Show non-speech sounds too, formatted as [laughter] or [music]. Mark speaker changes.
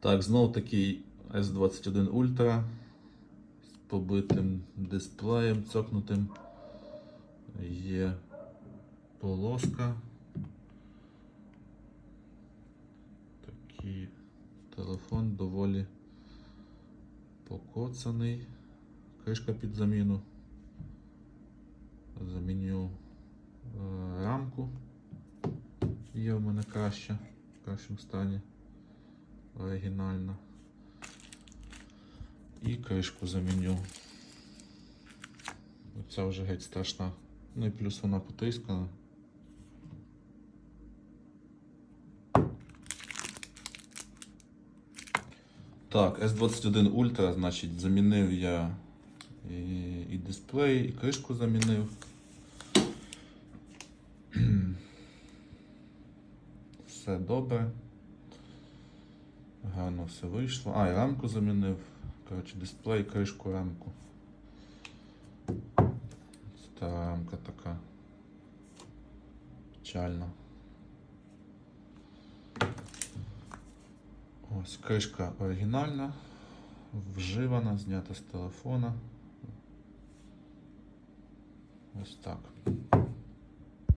Speaker 1: Так, знов такий S21 Ultra з побитим дисплеєм цокнутим. Є полоска. Такий телефон доволі покоцаний. Кришка під заміну. Заміню е, рамку. Є в мене краща, в кращому стані. Оригінальна. І кришку заміню. Оця вже геть страшна. Ну і плюс вона потріскана. Так, S21 Ultra, значить, замінив я і, і дисплей, і кришку замінив. [clears throat] Все добре. Гарно все вийшло. А, і рамку замінив. Коротше, дисплей, кришку, рамку. Та рамка така печальна. Ось кришка оригінальна, вживана, знята з телефона. Ось так.